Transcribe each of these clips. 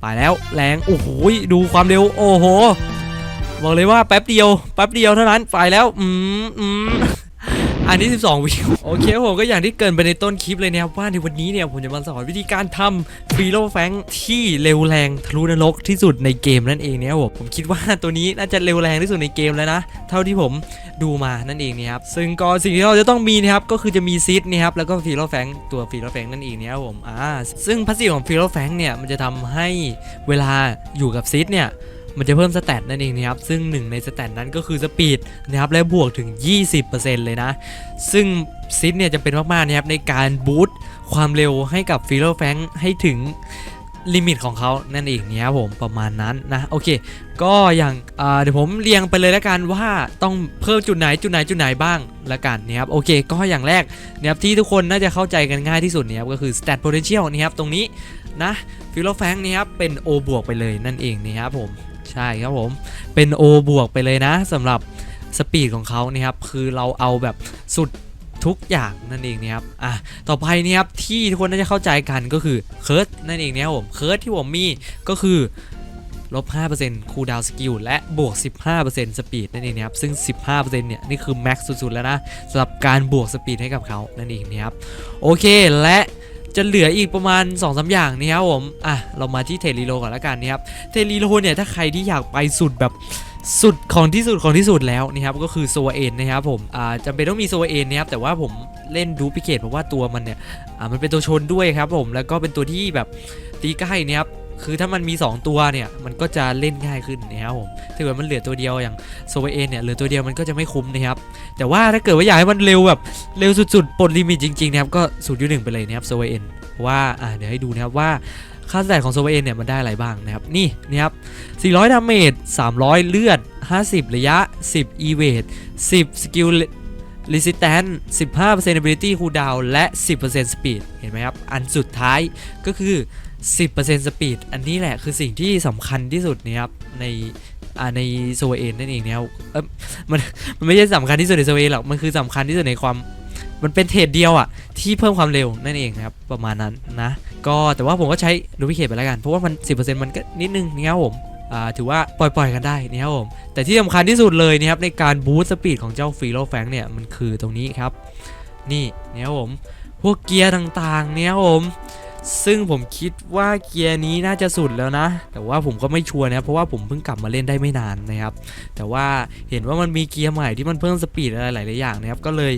ไปแล้วแรงโอ้โหดูความเร็วโอ้โหบอกเลยว่าแป๊บเดียวแป๊บเดียวเท่านั้นไปแล้วอืมอืม อันนี้ 12 วิวโอเคครับผมก็อย่างที่เกินไปในต้นคลิปเลยนะครับว่าในวันนี้เนี่ยผมจะมาสอนวิธีการทำฟรีโลแฟงที่เร็วแรงทะลุนรกที่สุดในเกมนั่นเองเนี่ยครับผมผมคิดว่าตัวนี้น่าจะเร็วแรงที่สุดในเกมแล้วนะเท่าที่ผมดูมานั่นเองเนี่ยครับซึ่งก็สิ่งที่เราจะต้องมีนะครับก็คือจะมีซิดนะครับแล้วก็ฟีโลแฟงตัวฟีโลแฟงนั่นเองเนี่ยครับผมอ่าซึ่งพาสซีฟของฟีโลแฟงเนี่ยมันจะทำให้เวลาอยู่กับซิดเนี่ย มันจะเพิ่มสเตตนั่นเองนะครับซึ่งหนึ่งในสเตตนั้นก็คือสปีดนะครับและบวกถึง 20%เลยนะ ซึ่งซิดเนี่ยจะเป็นมากๆนะครับในการบูตความเร็วให้กับฟีโลแฟงให้ถึงลิมิตของเขานั่นเองเนี่ยครับผมประมาณนั้นนะโอเค ก็อย่างาเดี๋ยวผมเรียงไปเลยแล้วกันว่าต้องเพิ่มจุดไหนจุดไหนจุดไหนบ้างละกันนะครับโอเค ก็อย่างแรกนะครับที่ทุกคนน่าจะเข้าใจกันง่ายที่สุดนะครับก็คือ stat potential นะครับตรงนี้นะฟิโลแฟงนะครับเป็น O บวกไปเลยนั่นเองนะครับผม ใช่ครับผม เป็น O บวกไปเลยนะสำหรับสปีดของเขานะครับคือเราเอาแบบสุดทุกอย่างนั่นเองนะครับอะต่อไปนะครับที่ทุกคนน่าจะเข้าใจกันก็คือเคิร์ดนั่นเองนะครับผมเคิร์ดที่ผมมีก็คือลบ 5%คูลดาวน์สกิลและบวก 15%สปีดนั่นเองนะครับ ซึ่ง 15%เนี่ย นี่คือแม็กซ์สุด ๆ แล้วนะสำหรับการบวกสปีดให้กับเขานั่นเองนะครับ โอเคและ จะเหลืออีกประมาณ2-3อย่างนี่ครับผมอะเรามาที่เทลีโลก่อนละกันนะครับเทลีโลเนี่ยถ้าใครที่อยากไปสุดแบบสุดของที่สุดของที่สุดแล้วนะครับก็คือโซเอนนะครับผมอ่าจำเป็นต้องมีโซเอนนะครับแต่ว่าผมเล่นดูพิเกตเพราะว่าตัวมันเนี่ยอ่ามันเป็นตัวชนด้วยครับผมแล้วก็เป็นตัวที่แบบตีใกล้นะครับ คือถ้ามันมี 2 ตัวเนี่ย มันก็จะเล่นง่ายขึ้นนะครับผมถ้าเกิดมันเหลือตัวเดียวอย่างโซเวเอนเนี่ยเหลือตัวเดียวมันก็จะไม่คุ้มนะครับแต่ว่าถ้าเกิดว่าอยากให้มันเร็วแบบเร็วสุดๆปลดลิมิตจริงๆนะครับก็0ูนย์หไปเลยนะครับโซเวเอนว่าอ่าเดี๋ยวให้ดูนะครับว่าค่าสแตทของโซเวเอนเนี่ยมันได้อะไรบ้างนะครับนี่นะครับ 400 ดาเมจ 300 เลือด 50 ระยะ 10 e v a d e 10 skill resistance 15% ability cooldown และ 10% speed เห็นไหมครับ อันสุดท้ายก็คือ 10%สปีดอันนี้แหละคือสิ่งที่สำคัญที่สุดนะครับในอ่าในโซเอนนั่นเองนะครับเออมันมันไม่ใช่สำคัญที่สุดในโซเอนหรอกมันคือสำคัญที่สุดในความมันเป็นเทรดเดียวอะที่เพิ่มความเร็วนั่นเองนะครับประมาณนั้นนะก็แต่ว่าผมก็ใช้ดูพิเคทไปแล้วกัน เพราะว่ามัน 10%มันก็นิดนึงนะครับผมอ่าถือว่าปล่อยๆกันได้นะครับผมแต่ที่สำคัญที่สุดเลยนะครับในการบูสต์สปีดของเจ้าฟีโลแฟงเนี่ยมันคือตรงนี้ครับ นี่นะครับผมพวกเกียร์ต่างๆเนี่ยครับผม ซึ่งผมคิดว่าเกียร์นี้น่าจะสุดแล้วนะ แต่ว่าผมก็ไม่ชัวร์นะเพราะว่าผมเพิ่งกลับมาเล่นได้ไม่นานนะครับ แต่ว่าเห็นว่ามันมีเกียร์ใหม่ที่มันเพิ่มสปีดอะไรหลายๆอย่างนะครับ ก็เลย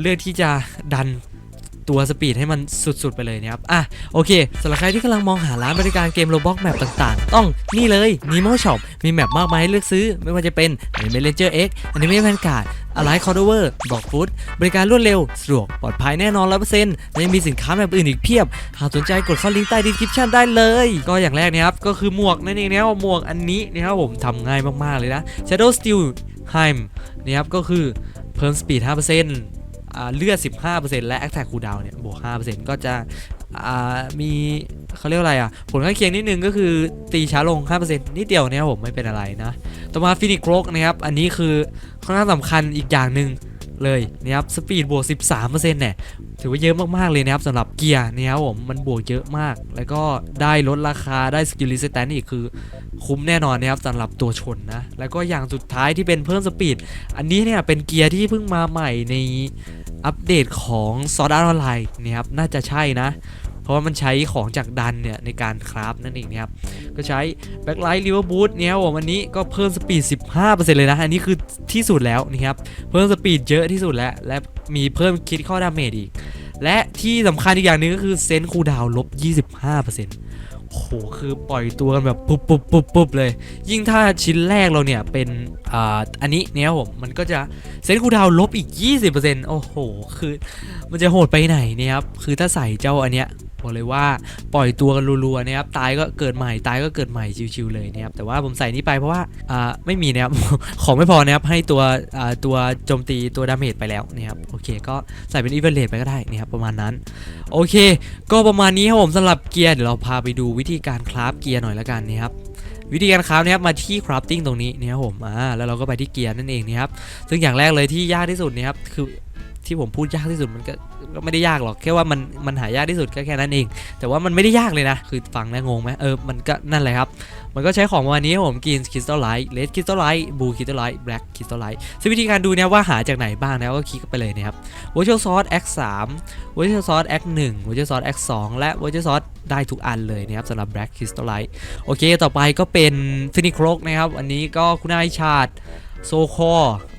เลือกที่จะดัน ตัวสปีดให้มันสุดๆไปเลยนะครับอะโอเคสำหรับใครที่กำลังมองหาร้านบริการเกมโรบอกแมปต่างๆ ต้องนี่เลย Nemo Shop มีแมปมากมายให้เลือกซื้อ ไม่ว่าจะเป็น Anime Ranger X Anime Vanguard อะไรคอร์ดเวอร์บอกฟุตบริการรวดเร็ว สะดวก ปลอดภัยแน่นอน100%และยังมีสินค้าแบบอื่นอีกเพียบ หากสนใจกดเข้าลิงก์ใต้ดีสคริปชันได้เลย ก็อย่างแรกนะครับ ก็คือหมวกนั่นเองนะครับหมวกอันนี้นะครับผมทำง่ายมาก ๆ เลยนะ Shadow Steel Heim นะครับก็คือเพิ่มสปีด5%อ่า เลือด 15%และ Attack Cooldown เนี่ยบวก 5%ก็จะมีเขาเรียกอะไรอะ ผลข้างเคียงนิดนึงก็คือตีช้าลง 5%นิดเดียวเนี่ยผมไม่เป็นอะไรนะ ต่อมาฟินิกโรกนะครับ อันนี้คือค่อนข้างสำคัญอีกอย่างหนึ่งเลยนะครับสปีดบวก 13%เนี่ยถือว่าเยอะมากๆเลยนะครับสำหรับเกียร์นะครับผมมันบวกเยอะมาก แล้วก็ได้ลดราคาได้สกิล r ิสแตนอีกคือคุ้มแน่นอนนะครับสำหรับตัวชนนะ แล้วก็อย่างสุดท้ายที่เป็นเพิ่มสปีด อันนี้เนี่ยเป็นเกียร์ที่เพิ่งมาใหม่ใน อัปเดตของซอ r อาร์ออนไลน์นะครับน่าจะใช่นะ เพราะว่ามันใช้ของจากดันเนี่ยในการคราฟนั่นเองนะครับ ก็ใช้ Backlight River Boot เนี่ยครับผมอันนี้ก็เพิ่มสปีด 15%เลยนะ อันนี้คือที่สุดแล้วนะครับ เพิ่มสปีดเยอะที่สุดแล้ว และมีเพิ่มคิดข้อดาเมจอีก และที่สำคัญอีกอย่างหนึงก็คือเซนคูดาวลบ 25% โหคือปล่อยตัวกันแบบปุ๊บปุ๊บปุ๊บปุ๊บเลย ยิ่งถ้าชิ้นแรกเราเนี่ยเป็นอ่าอันนี้เนี่ยผมมันก็จะเซนคูดาวลบอีก 20%โอ้โห คือ มันจะโหดไปไหนเนี่ยครับ คือถ้าใส่เจ้าอันเนี้ย บอกเลยว่าปล่อยตัวกันรัวๆนะครับตายก็เกิดใหม่ตายก็เกิดใหม่ชิวๆเลยนะครับแต่ว่าผมใส่นี้ไปเพราะว่าอ่าไม่มีนะครับของไม่พอนะครับให้ตัวอ่าตัวโจมตีตัวดาเมจไปแล้วนะครับโอเคก็ใส่เป็นอีเวนเลตไปก็ได้นะครับประมาณนั้น โอเค ก็ประมาณนี้ครับผมสำหรับเกียร์เดี๋ยวเราพาไปดูวิธีการคราฟเกียร์หน่อยละกันนะครับวิธีการคราฟนะครับมาที่ crafting ตรงนี้นะครับผมอ่าแล้วเราก็ไปที่เกียร์นั่นเองนะครับซึ่งอย่างแรกเลยที่ยากที่สุดนะครับคือ ที่ผมพูดยากที่สุดมันก็ก็ไม่ได้ยากหรอกแค่ว่ามันมันหายากที่สุดก็แค่นั้นเอง แต่ว่ามันไม่ได้ยากเลยนะ คือฟังแล้วงงไหมเออมันก็นั่นแหละครับ มันก็ใช้ของประมาณนี้ผมกินคริสตัลไลท์เลดคริสตัลไลท์บลูคริสตัลไลท์แบล็กคริสตัลไลท์ซึ่งวิธีการดูเนี่ยว่าหาจากไหนบ้างนะก็คลิกไปเลยนะครับ Virtual Source X 3 Virtual Source X 1 Virtual Source X 2และ Virtual Source ได้ทุกอันเลยนะครับสำหรับ Black Crystallite โอเค ต่อไปก็เป็น Phoenix Rock นะครับอันนี้ก็คุณนายชาดโซคอ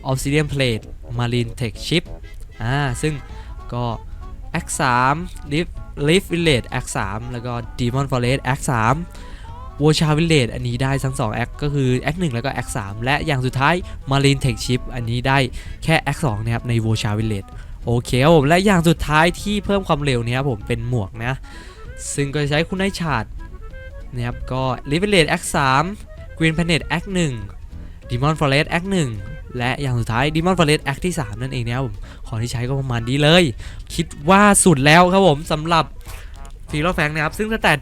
Obsidian Plate Marine Tech Chip อ่าซึ่งก็ X 3 Leaf Leaf Village X 3แล้วก็ Demon Forest X 3 w o r c h a Village อันนี้ได้ทั้ง2 X ก็คือ X 1แล้วก็ X 3และอย่างสุดท้าย Marine Tech Chip อันนี้ได้แค่ X 2นะครับใน w o r c h a Village โอเคครับผมและอย่างสุดท้ายที่เพิ่มความเร็วเนี่ยครับผมเป็นหมวกนะ ซึ่งก็จะใช้คุณไอชาดนะครับก็ l i v e l a t e X 3 Green Planet X 1 Demon Forest X 1 และอย่างสุดท้าย Demon Forest X ที่ 3 นั่นเองนะครับผมของที่ใช้ก็ประมาณนี้เลย คิดว่าสุดแล้วครับผมสำหรับฟีโรแฟงนะครับ ซึ่งตั้งแต่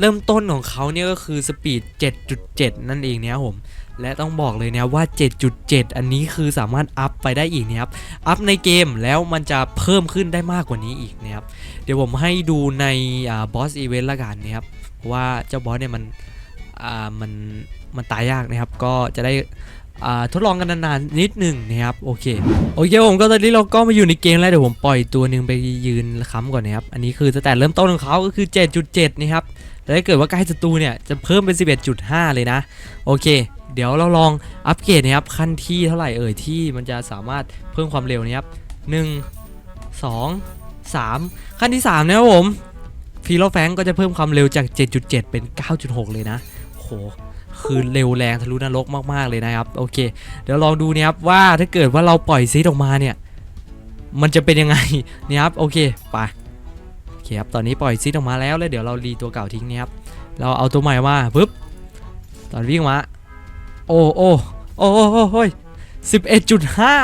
เริ่มต้นของเขาเนี่ยก็คือสปีด 7.7 นั่นเองนะครับผมและต้องบอกเลยนะว่า 7.7 อันนี้คือสามารถอัพไปได้อีกนะครับ อัพในเกมแล้วมันจะเพิ่มขึ้นได้มากกว่านี้อีกนะครับ เดี๋ยวผมให้ดูในบอสอีเวนต์ละกันนะครับ เพราะว่าเจ้าบอสเนี่ยมันมันมันตายยากนะครับ ก็จะได้ ทดลองกันนานๆนิดหนึ่งนะครับโอเคโอเคผมก็ตอนนี้เราก็มาอยู่ในเกมแล้วเดี๋ยวผมปล่อยตัวหนึ่งไปยืนค้ำก่อนนะครับอันนี้คือแต่เริ่มต้นของเขาก็คือ 7.7 นะครับแต่ถ้าเกิดว่าใกล้ศัตรูเนี่ยจะเพิ่มเป็น 11.5 เลยนะโอเค เดี๋ยวเราลองอัปเกรดนะครับขั้นที่เท่าไหร่เอ่ยที่มันจะสามารถเพิ่มความเร็วนะครับ1 2 3 ขั้นที่3นะครับผมฟีโรแฟงก็จะเพิ่มความเร็วจาก 7.7 เป็น 9.6 เลยนะ โห คือเร็วแรงทะลุนรกมากๆเลยนะครับ โอเค เดี๋ยวลองดูนะครับว่าถ้าเกิดว่าเราปล่อยซีดออกมาเนี่ย มันจะเป็นยังไงเนี่ยครับ โอเค ไป โอเคครับ ตอนนี้ปล่อยซีดออกมาแล้วแล้วเดี๋ยวเรารีตัวเก่าทิ้งนะครับ เราเอาตัวใหม่มาปึ๊บ ตอนวิ่งมา โอ้โอ้โอ้โอ้โอ้ยสิบเอ็ดจุดห้า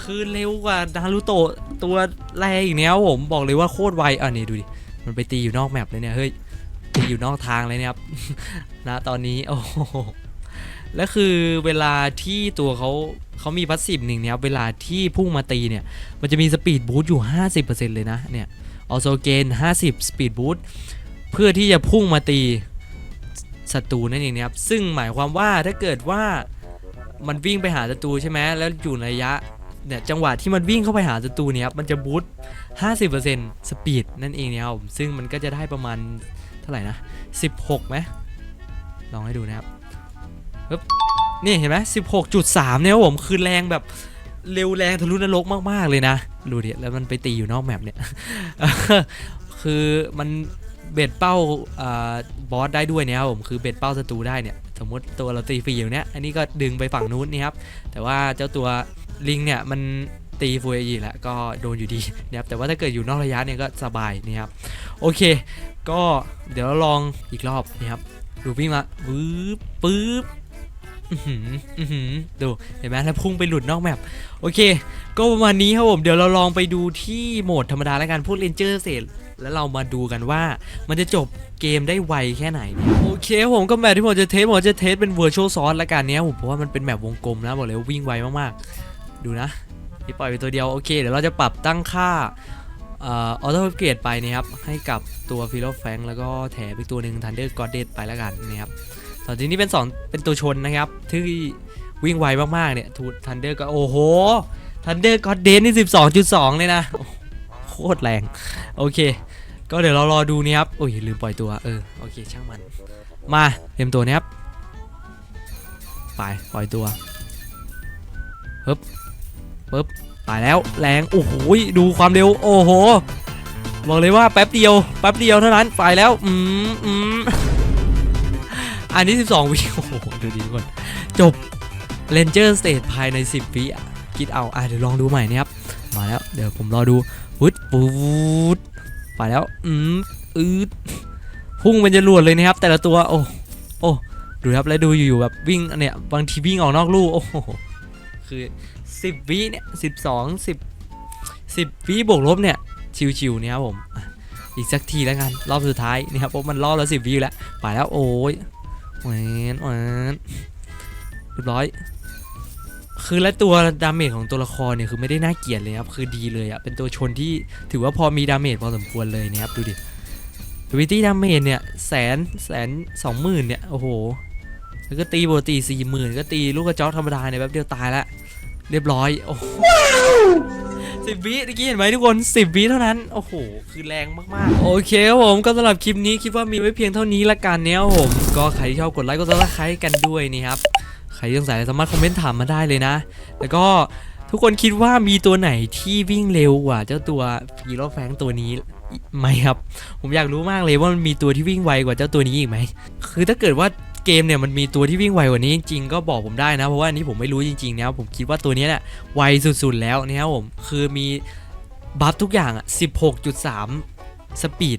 คือเร็วกว่านารูโตะตัวแรกอีกแล้วผมบอกเลยว่าโคตรไวอะนี่ดูดิ มันไปตีอยู่นอกแมปเลยเนี่ย เฮ้ย ตีอยู่นอกทางเลยเนี่ยครับ นะตอนนี้โอ้โหแล้วคือเวลาที่ตัวเขาเขามีพัสซีฟหนึ่งเนี่ยเวลาที่พุ่งมาตีเนี่ย มันจะมีสปีดบูสต์อยู่ 50%เลยนะเนี่ยออโซเกน50 สปีดบูสต์เพื่อที่จะพุ่งมาตีศัตรูนั่นเองนะครับซึ่งหมายความว่าถ้าเกิดว่ามันวิ่งไปหาศัตรูใช่ไหมแล้วอยู่ในระยะเนี่ยจังหวะที่มันวิ่งเข้าไปหาศัตรูเนี่ยครับมันจะบูสต์50%สปีดนั่นเองเนี่ยครับซึ่งมันก็จะได้ประมาณเท่าไหร่นะ 16ไหม ลองให้ดูนะครับปึ๊บนี่เห็นไหม16.3เนี่ยผมคือแรงแบบเร็วแรงทะลุนรกมาก ๆ เลยนะ ดูดิ แล้วมันไปตีอยู่นอกแมปเนี่ย คือมันเบ็ดเป้าอบอสได้ด้วยเนี่ยครับผมคือเบ็ดเป้าศัตรูได้เนี่ย สมมติตัวเราตีฟรีอยู่เนี่ยอันนี้ก็ดึงไปฝั่งนู้นนี่ครับ แต่ว่าเจ้าตัวลิงเนี่ยมันตีฟูเอจีแหละก็โดนอยู่ดีนะครับแต่ว่าถ้าเกิดอยู่นอกระยะเนี่ยก็สบายนะครับโอเค ก็เดี๋ยวเราลองอีกรอบนะครับ ดูวิ่งมาปึ๊บปึ๊บดูเห็นไหมแล้วพุ่งไปหลุดนอกแมปโอเค ก็ประมาณนี้ครับผมเดี๋ยวเราลองไปดูที่โหมดธรรมดาแล้วกันพวกเรนเจอร์เสร็จแล้วเรามาดูกันว่ามันจะจบเกมได้ไวแค่ไหน โอเคครับผมก็แบบที่ผมจะเทสผมจะเทสเป็น Virtual s o u r c ละกันเนี้ยผมเพราะว่ามันเป็นแบบวงกลมนะบอกเลยว่าวิ่งไวมากๆ ดูนะที่ปล่อยไปตัวเดียวโอเคเดี๋ยวเราจะปรับตั้งค่า ออโต้เกรดไปนะครับให้กับตัวฟิโลแฟงแล้วก็แถมอีกตัวหนึ่งทันเดอร์กอดเดตไปแล้วกันนะครับตอนที่นี้เป็น2เป็นตัวชนนะครับที่วิ่งไวมากๆเนี่ยทูทันเดอร์ก็โอ้โหทันเดอร์กอดเดนี่12.2เลยนะโอ้โหโคตรแรง โอเค ก็เดี๋ยวเรารอดูนี่ครับโอ้ยลืมปล่อยตัวเออโอเคช่างมัน มาเตรียมตัวนะครับไปปล่อยตัวฮึบปึ๊บ ไปแล้วแรงโอ้โหดูความเร็วโอ้โหบอกเลยว่าแป๊บเดียวแป๊บเดียวเท่านั้นไปแล้วอืมอืมอันนี้ 12 วิโอ้โหดูดีทุกคน จบ Ranger Stage ภายใน 10 วิคิดเอาอะเดี๋ยวลองดูใหม่นะครับ มาแล้ว เดี๋ยวผมรอดูวึดปูดไปแล้ว อืมอืดพุ่งมันจรวดเลยนะครับ แต่ละตัว โอ้โอ้ดูครับแล้วดูอยู่ๆแบบวิ่งเนี่ยบางทีวิ่งออกนอกลู่โอ้โห คือสิบวิเนี่ยสิบสองสิบสิบวิบวกลบเนี่ยชิวๆเนี่ยครับผมอีกสักทีแล้วกันรอบสุดท้ายนี่ครับเพราะมันรอบละสิบวิอยู่แล้วไปแล้วโอ้ยแหวนแหวนเรียบร้อยคคือและตัวดาเมจของตัวละครเนี่ยคือไม่ได้น่าเกลียดเลยครับคือดีเลยอะเป็นตัวชนที่ถือว่าพอมีดาเมจพอสมควรเลยนะครับดูดิวิตี้ดาเมจเนี่ยแสนแสนสองหมื่นเนี่ยโอ้โห แล้วก็ตีปกติสี่หมื่นก็ตีลูกกระจอกธรรมดาเนี่ยแป๊บเดียวตายละเรียบร้อยโอ้โหสิบวิเมื่อกี้เห็นไหมทุกคนสิบวิเท่านั้น โอ้โห คือแรงมากๆ โอเคครับผมก็สำหรับคลิปนี้คิดว่ามีไว้เพียงเท่านี้ละกันเนี่ยครับผม ก็ใครที่ชอบกดไลค์กดซับสไครต์กันด้วยนี่ครับ ใครสงสัยสามารถคอมเมนต์ถามมาได้เลยนะ แล้วก็ทุกคนคิดว่ามีตัวไหนที่วิ่งเร็วกว่าเจ้าตัวฮีโร่แฟงตัวนี้ไหมครับ ผมอยากรู้มากเลยว่ามันมีตัวที่วิ่งไวกว่าเจ้าตัวนี้อีกไหม คือถ้าเกิดว่า เกมเนี่ยมันมีตัวที่วิ่งไวกว่านี้จริงๆก็บอกผมได้นะ เพราะว่าอันนี้ผมไม่รู้จริงๆนะผมคิดว่าตัวนี้เนี่ยไวสุดๆแล้วนะครับผมคือมีบัฟทุกอย่างอะ16.3 สปีด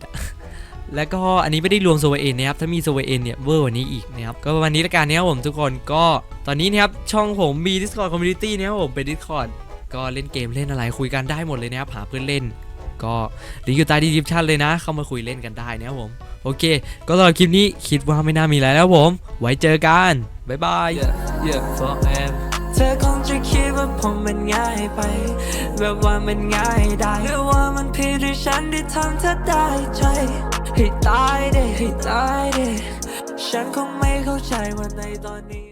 แล้วก็อันนี้ไม่ได้รวมโซเวเอนนะครับ ถ้ามีโซเวเอนเนี่ยเวอร์กว่านี้อีกนะครับ ก็ประมาณนี้ละกันนะครับผมทุกคนก็ตอนนี้นะครับ ช่องผมมี Discord Community นะครับผมเป็น Discord ก็เล่นเกมเล่นอะไรคุยกันได้หมดเลยนะครับ หาเพื่อนเล่น ก็ลิงก์อยู่ใต้ดีดิฟชั่นเลยนะ เข้ามาคุยเล่นกันได้นะครับผม โอเค ก็สำหรับคลิปนี้คิดว่าไม่น่ามีอะไรแล้วครับผม ไว้เจอกัน บ๊ายบาย yeah, yeah, forever เธอคงจะคิดว่าผมมันง่ายไป แบบว่ามันง่ายได้หรือว่ามันผิดที่ฉันที่ทำเธอได้ใจ ให้ตายเด้ให้ตายเด้ฉันคงไม่เข้าใจว่าในตอนนี้